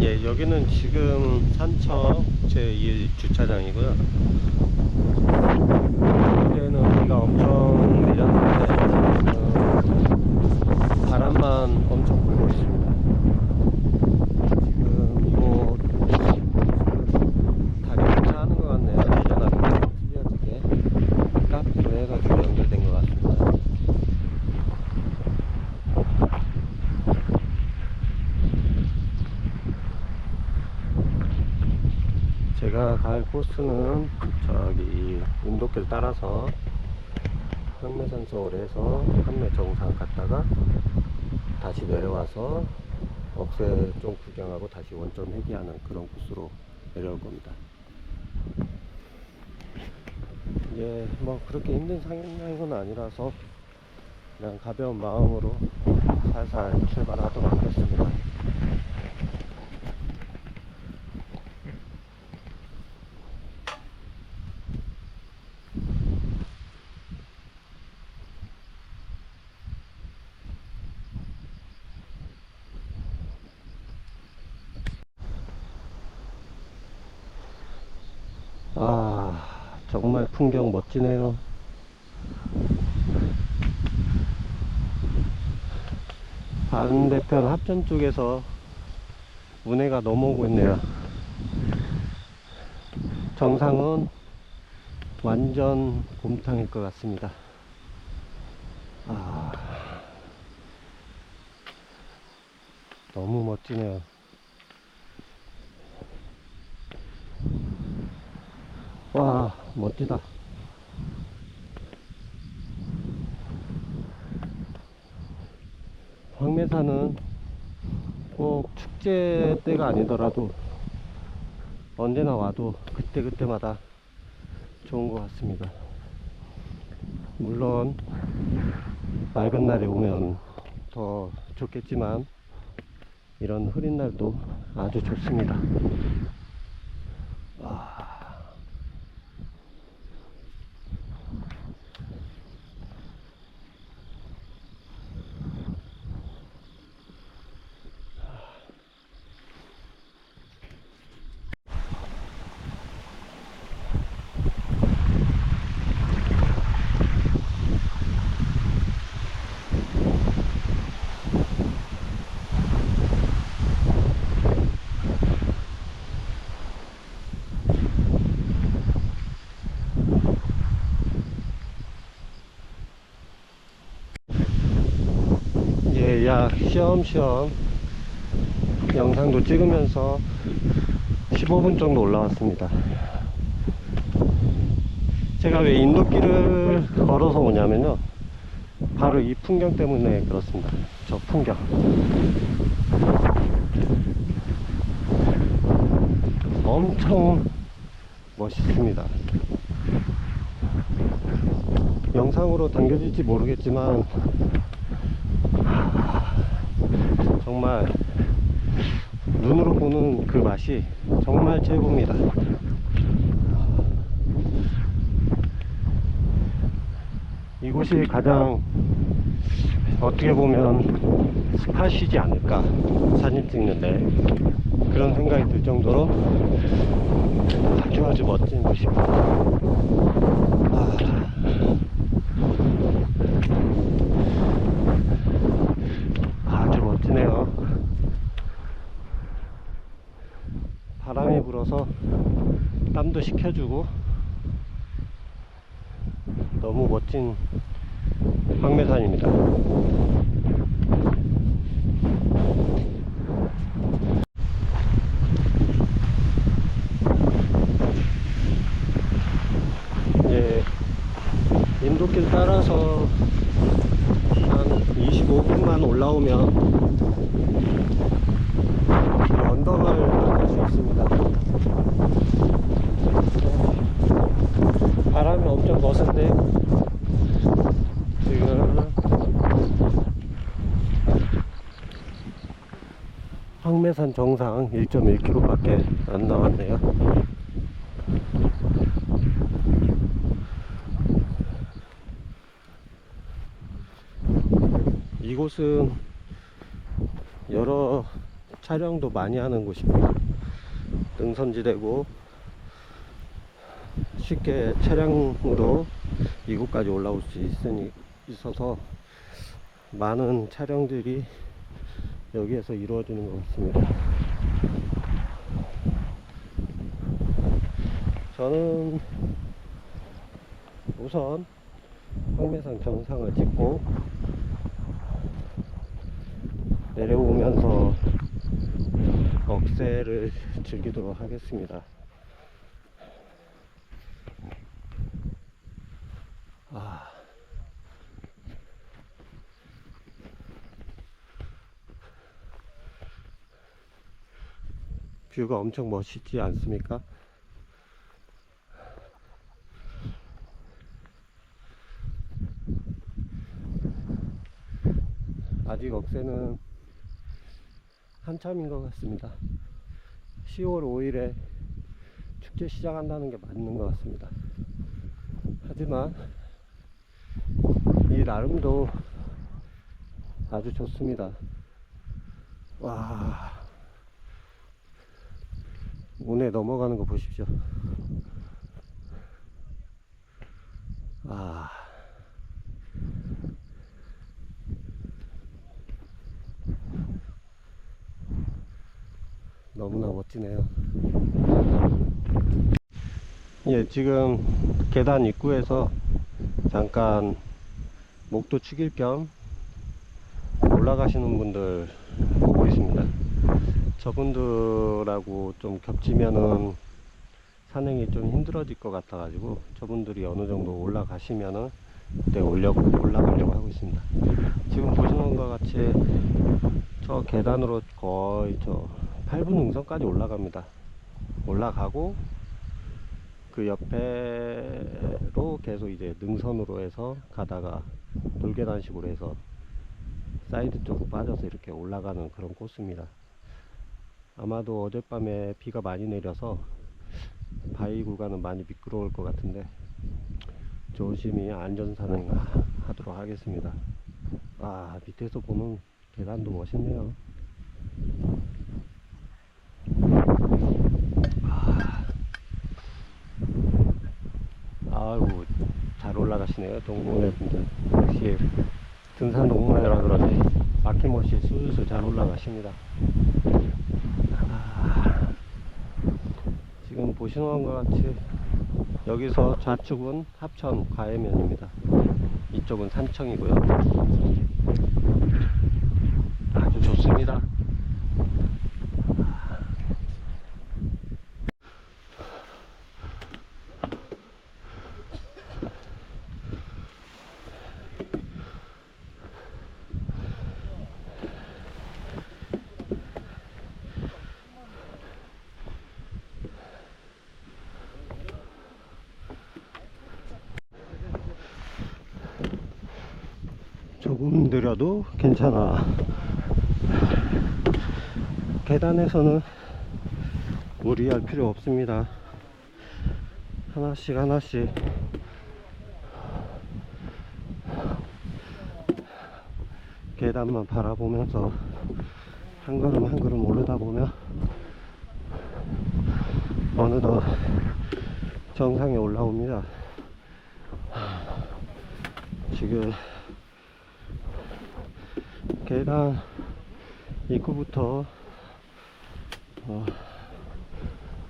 예, 여기는 지금 산청 제1 주차장이고요. 그때는 비가 엄청 내렸는데 지금 바람만 엄청 불고 있습니다. 지금 이곳 다리 교차하는 것 같네요. 예전하고 틀려지게 깎기로 해가지고 연결된 것 같습니다. 제가 갈 코스는 저기 운동길 따라서 황매산 서울에서 황매 정상 갔다가 다시 내려와서 억새 좀 구경하고 다시 원점 회귀하는 그런 코스로 내려올 겁니다. 예, 뭐 그렇게 힘든 상황은 아니라서 그냥 가벼운 마음으로 살살 출발하도록 하겠습니다. 아, 정말 풍경 멋지네요. 반대편 합천 쪽에서 운해가 넘어오고 있네요. 정상은 완전 곰탕일 것 같습니다. 아, 너무 멋지네요. 와, 멋지다. 황매산은 꼭 축제 때가 아니더라도 언제나 와도 그때그때마다 좋은 것 같습니다. 물론 맑은 날에 오면 더 좋겠지만 이런 흐린 날도 아주 좋습니다. 와. 예, 약 시험시험 영상도 찍으면서 15분 정도 올라왔습니다. 제가 왜 인도길을 걸어서 오냐면요. 바로 이 풍경 때문에 그렇습니다. 저 풍경. 엄청 멋있습니다. 영상으로 담겨질지 모르겠지만 정말 눈으로 보는 그 맛이 정말 최고입니다. 이곳이 가장 어떻게 보면 스팟이지 않을까 사진 찍는데 그런 생각이 들 정도로 아주 아주 멋진 곳입니다. 아. 아주 멋지네요. 불어서 땀도 식혀주고 너무 멋진 황매산입니다. 예, 인도길 따라서 한 25분만 올라오면 이 언덕을 갈 수 있습니다. 바람이 엄청 거센데 지금 황매산 정상 1.1km밖에 안 남았네요. 이곳은 여러 촬영도 많이 하는 곳입니다. 능선지대고 쉽게 차량으로 이곳까지 올라올 수 있으니 있어서 많은 촬영들이 여기에서 이루어지는 것 같습니다. 저는 우선 황매산 정상을 찍고 내려오면서 억새를 즐기도록 하겠습니다. 아. 뷰가 엄청 멋있지 않습니까? 아직 억새는 한참인 것 같습니다. 10월 5일에 축제 시작한다는 게 맞는 것 같습니다. 하지만 이 나름도 아주 좋습니다. 와, 운에 넘어가는 거 보십시오. 아. 너무나 멋지네요. 예, 지금 계단 입구에서 잠깐 목도 축일 겸 올라가시는 분들 보고 있습니다. 저분들하고 좀 겹치면은 산행이 좀 힘들어질 것 같아 가지고 저분들이 어느 정도 올라가시면은 그때 올려, 올라가려고 하고 있습니다. 지금 보시는 것 같이 저 계단으로 거의 저 8분 능선까지 올라갑니다. 올라가고 그 옆에로 계속 이제 능선으로 해서 가다가 돌계단식으로 해서 사이드 쪽으로 빠져서 이렇게 올라가는 그런 코스입니다. 아마도 어젯밤에 비가 많이 내려서 바위 구간은 많이 미끄러울 것 같은데 조심히 안전산행 하도록 하겠습니다. 아 밑에서 보는 계단도 멋있네요. 아이고 잘 올라가시네요 동문회 분들 역시 등산 동문회라 그런지. 막힘없이 술술 잘 올라가십니다. 아, 지금 보시는 것 같이 여기서 좌측은 합천 과해면입니다. 이쪽은 산청이고요 아주 좋습니다 조금 느려도 괜찮아. 계단에서는 무리할 필요 없습니다. 하나씩 하나씩 계단만 바라보면서 한 걸음 한 걸음 오르다 보면 어느덧 정상에 올라옵니다. 지금 계단 입구부터 어,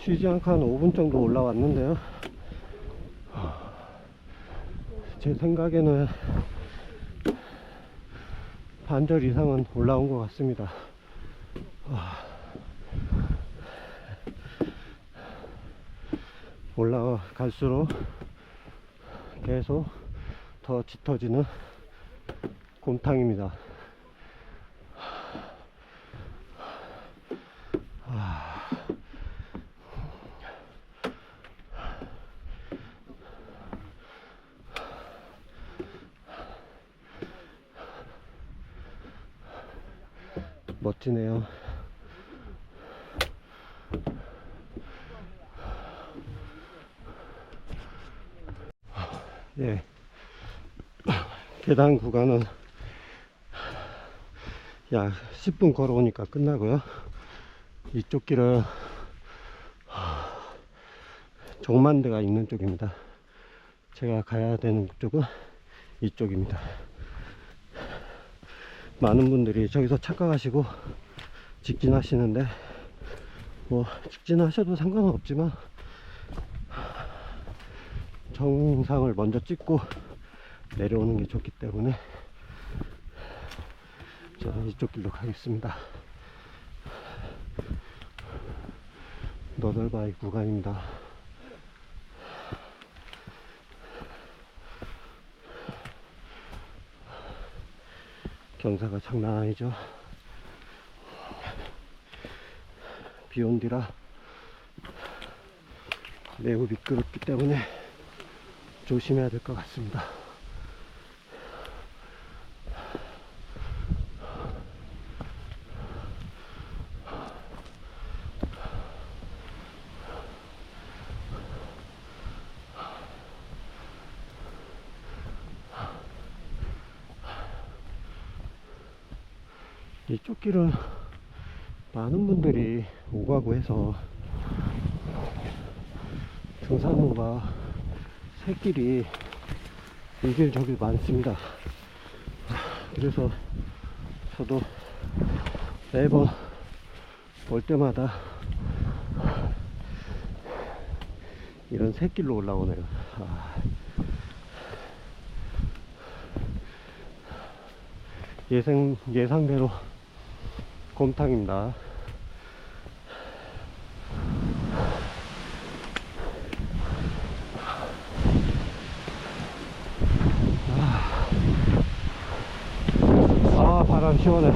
쉬지 않고 한 5분 정도 올라왔는데요. 어, 제 생각에는 반절 이상은 올라온 것 같습니다. 아, 올라갈수록 계속 더 짙어지는 곰탕입니다. 멋지네요. 예. 계단 구간은 약 10분 걸어오니까 끝나고요. 이쪽 길은 하, 정만대가 있는 쪽입니다. 제가 가야 되는 쪽은 이쪽입니다. 많은 분들이 저기서 착각하시고 직진하시는데 뭐 직진하셔도 상관은 없지만 정상을 먼저 찍고 내려오는 게 좋기 때문에 저는 이쪽 길로 가겠습니다. 너덜바위 구간입니다. 경사가 장난 아니죠. 비 온 뒤라 매우 미끄럽기 때문에 조심해야 될 것 같습니다. 이쪽 길은 많은 분들이 오가고 해서 등산로가 새길이 이길 저길 많습니다. 그래서 저도 매번 올 때마다 이런 새길로 올라오네요. 아. 예상, 예상대로 곰탕입니다. 아, 바람 시원해.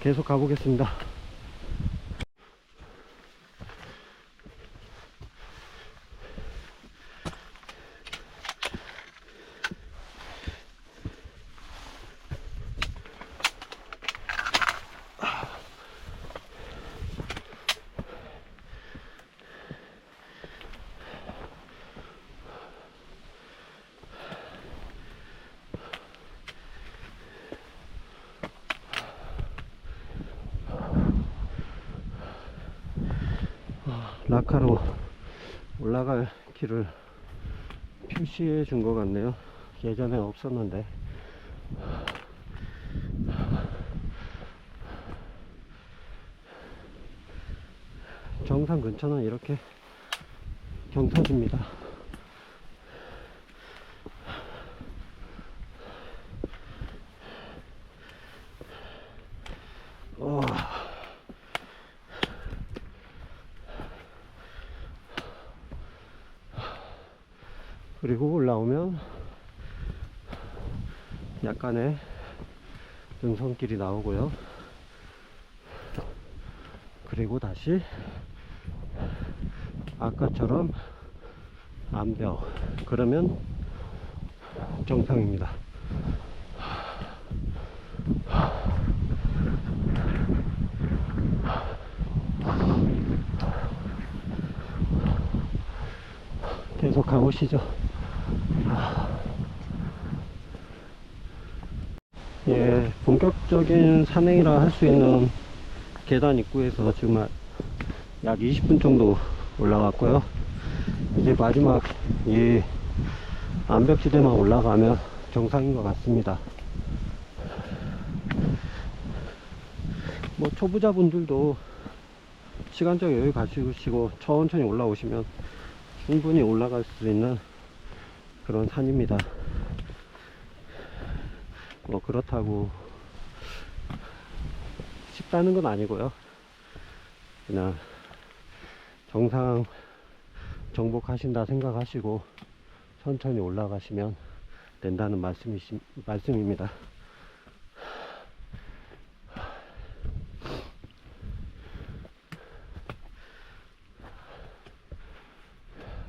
계속 가보겠습니다. 라카로 올라갈 길을 표시해 준 것 같네요. 예전에 없었는데. 정상 근처는 이렇게 경사집니다. 어. 그리고 올라오면 약간의 능선길이 나오고요. 그리고 다시 아까처럼 암벽 그러면 정상입니다. 계속 가보시죠. 예, 본격적인 산행이라 할 수 있는 계단 입구에서 지금 약 20분 정도 올라갔고요. 이제 마지막 이 암벽지대만 올라가면 정상인 것 같습니다. 뭐 초보자분들도 시간적 여유 가지시고 천천히 올라오시면 충분히 올라갈 수 있는 그런 산입니다. 뭐 그렇다고 쉽다는 건 아니고요. 그냥 정상 정복하신다 생각하시고 천천히 올라가시면 된다는 말씀이 말씀입니다.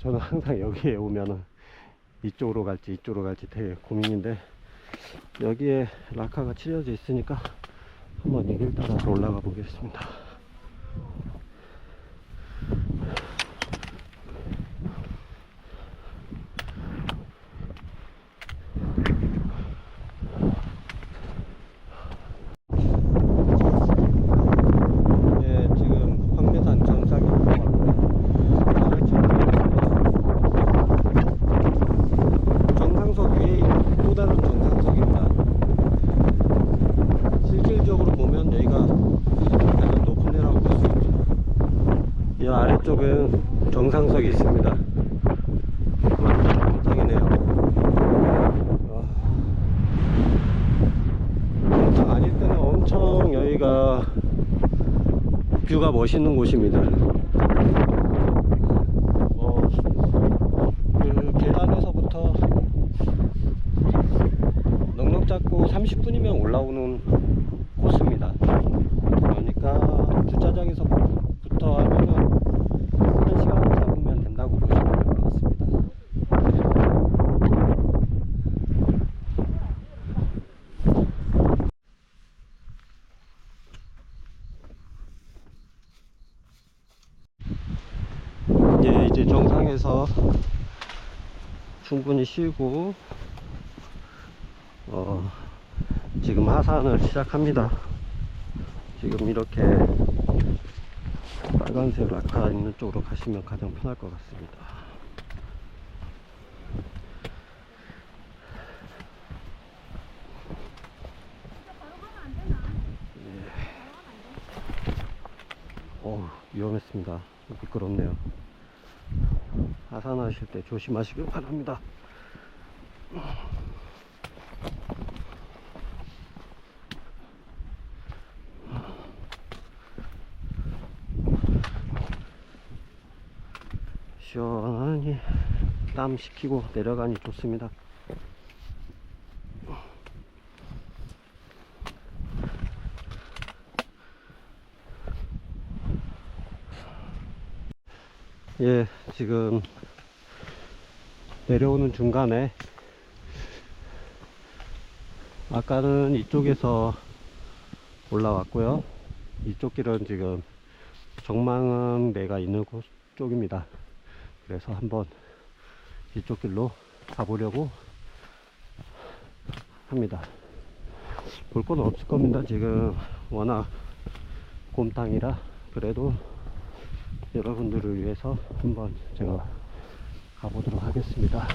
저는 항상 여기에 오면은 이쪽으로 갈지 이쪽으로 갈지 되게 고민인데 여기에 라카가 칠해져 있으니까 한번 이길 따라서 올라가 보겠습니다. 저 아래쪽은 정상석이 있습니다. 완전 정상이네요. 와. 정상 아닐 때는 엄청 여기가 뷰가 멋있는 곳입니다. 어, 그 계단에서부터 넉넉 잡고 30분이면 올라오는 코스입니다. 그러니까 주차장에서부터 하면은 한 시간 잡으면 된다고 보시면 될 것 같습니다. 예, 이제 정상에서 충분히 쉬고 어, 지금 하산을 시작합니다. 지금 이렇게 빨간색 라카 있는 쪽으로 가시면 가장 편할 것 같습니다. 어 위험했습니다. 미끄럽네요. 하산하실 때 조심하시길 바랍니다. 시원하니 땀 식히고 내려가니 좋습니다. 예, 지금 내려오는 중간에 아까는 이쪽에서 올라왔고요. 이쪽 길은 지금 정망대가 있는 곳 쪽입니다. 그래서 한번 이쪽 길로 가보려고 합니다. 볼 건 없을 겁니다. 지금 워낙 곰탕이라 그래도 여러분들을 위해서 한번 제가 가보도록 하겠습니다.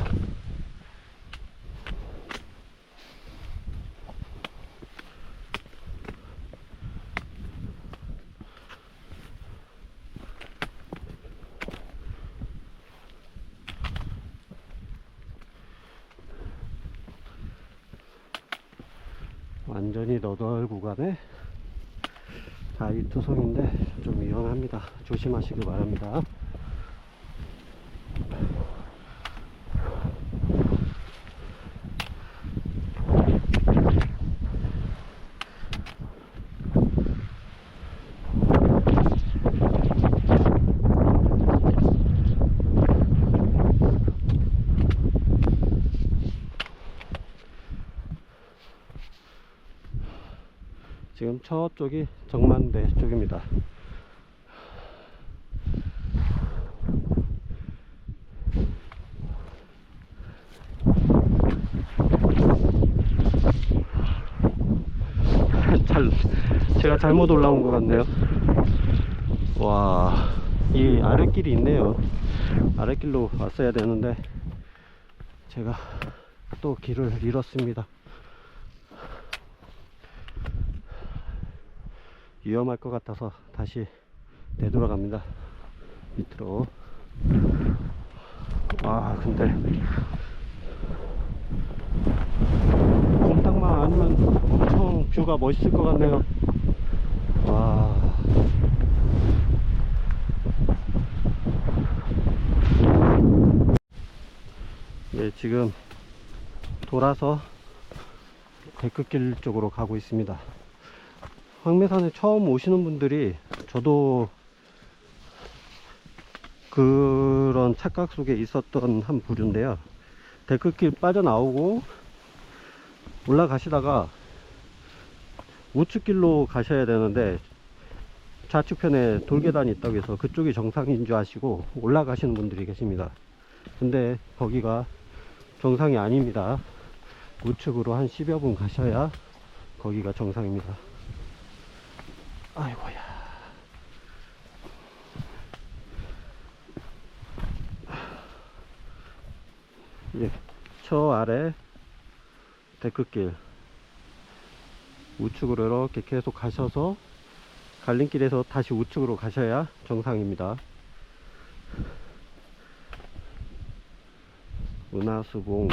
완전히 너덜 구간에 다이 투성인데 좀 위험합니다. 조심하시기 바랍니다. 지금 저쪽이 정만대 쪽입니다. 잘, 제가 잘못 올라온 것 같네요. 와, 이 아랫길이 있네요. 아랫길로 왔어야 되는데, 제가 또 길을 잃었습니다. 위험할 것 같아서 다시 되돌아갑니다. 밑으로. 아, 근데 곰탕만 아니면 엄청 뷰가 멋있을 것 같네요. 와. 예, 지금 돌아서 데크길 쪽으로 가고 있습니다. 황매산에 처음 오시는 분들이 저도 그런 착각 속에 있었던 한 부류인데요. 데크길 빠져나오고 올라가시다가 우측길로 가셔야 되는데 좌측편에 돌계단이 있다고 해서 그쪽이 정상인 줄 아시고 올라가시는 분들이 계십니다. 근데 거기가 정상이 아닙니다. 우측으로 한 10여 분 가셔야 거기가 정상입니다. 아이고야. 예, 저 아래 데크길 우측으로 이렇게 계속 가셔서 갈림길에서 다시 우측으로 가셔야 정상입니다. 은하수봉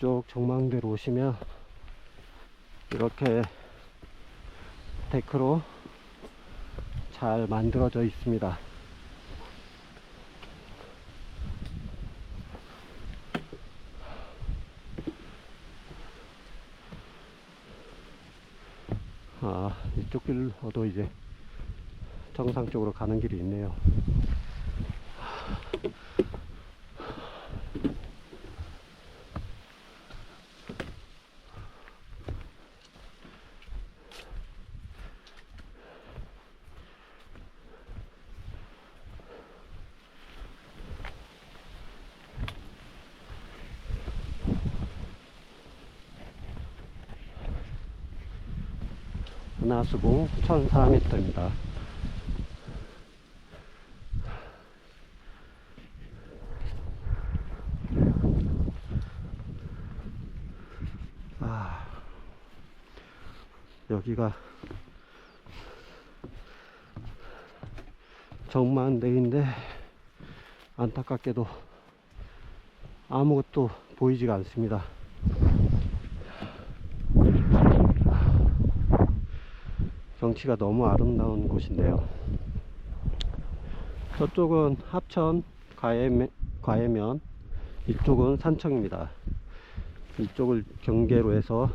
이쪽 정망대로 오시면 이렇게 데크로 잘 만들어져 있습니다. 아, 길로도 이제 정상 쪽으로 가는 길이 있네요. 은하수봉 1004m입니다. 아, 여기가 정만대인데 안타깝게도 아무것도 보이지가 않습니다. 경치가 너무 아름다운 곳인데요. 저쪽은 합천, 과해면, 과해면, 이쪽은 산청입니다. 이쪽을 경계로 해서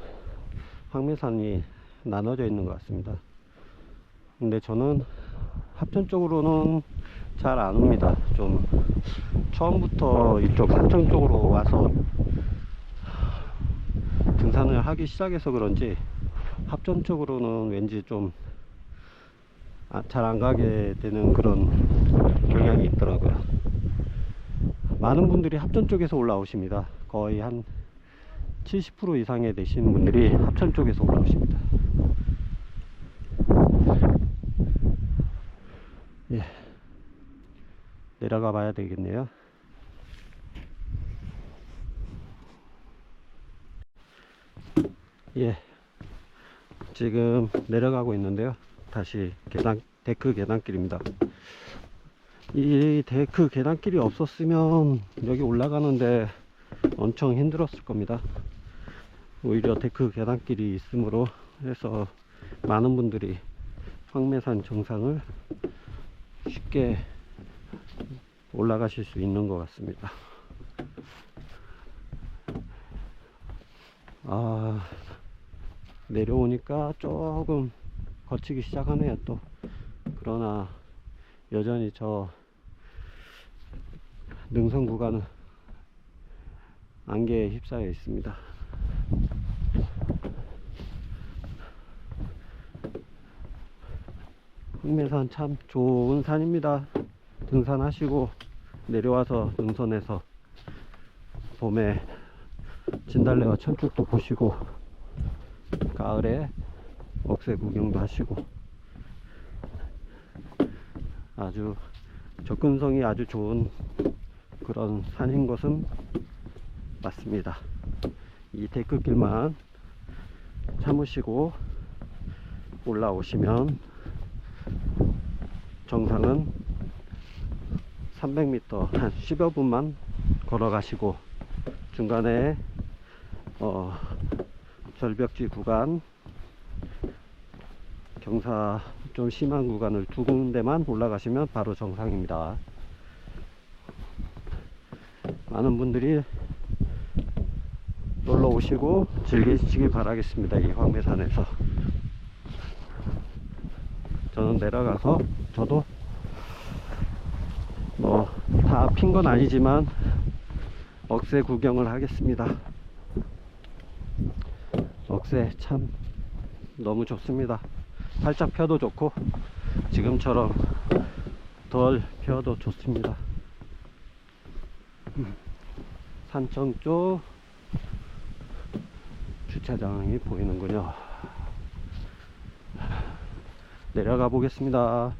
황매산이 나눠져 있는 것 같습니다. 근데 저는 합천 쪽으로는 잘 안 옵니다. 좀 처음부터 이쪽 산청 쪽으로 와서 등산을 하기 시작해서 그런지 합천 쪽으로는 왠지 좀 잘 안 가게 되는 그런 경향이 있더라고요. 많은 분들이 합천 쪽에서 올라오십니다. 거의 한 70% 이상의 되신 분들이 합천 쪽에서 올라오십니다. 예. 내려가 봐야 되겠네요. 예. 지금 내려가고 있는데요. 다시 계단, 데크 계단길입니다. 이 데크 계단길이 없었으면 여기 올라가는데 엄청 힘들었을 겁니다. 오히려 데크 계단길이 있으므로 해서 많은 분들이 황매산 정상을 쉽게 올라가실 수 있는 것 같습니다. 아, 내려오니까 조금 거치기 시작하네요 또. 그러나 여전히 저 능선 구간은 안개에 휩싸여 있습니다. 흑매산 참 좋은 산입니다. 등산하시고 내려와서 능선에서 봄에 진달래와 천쭉도 보시고 가을에 억새 구경도 하시고 아주 접근성이 아주 좋은 그런 산인 것은 맞습니다. 이 데크길만 참으시고 올라오시면 정상은 300m 한 10여 분만 걸어가시고 중간에 어, 절벽지 구간 경사 좀 심한 구간을 두 군데만 올라가시면 바로 정상입니다. 많은 분들이 놀러 오시고 즐기시기 바라겠습니다. 이 황매산에서. 저는 내려가서 저도 뭐 다 핀 건 아니지만 억새 구경을 하겠습니다. 억새 참 너무 좋습니다. 살짝 펴도 좋고 지금처럼 덜 펴도 좋습니다. 음, 산청 쪽 주차장이 보이는군요. 내려가 보겠습니다.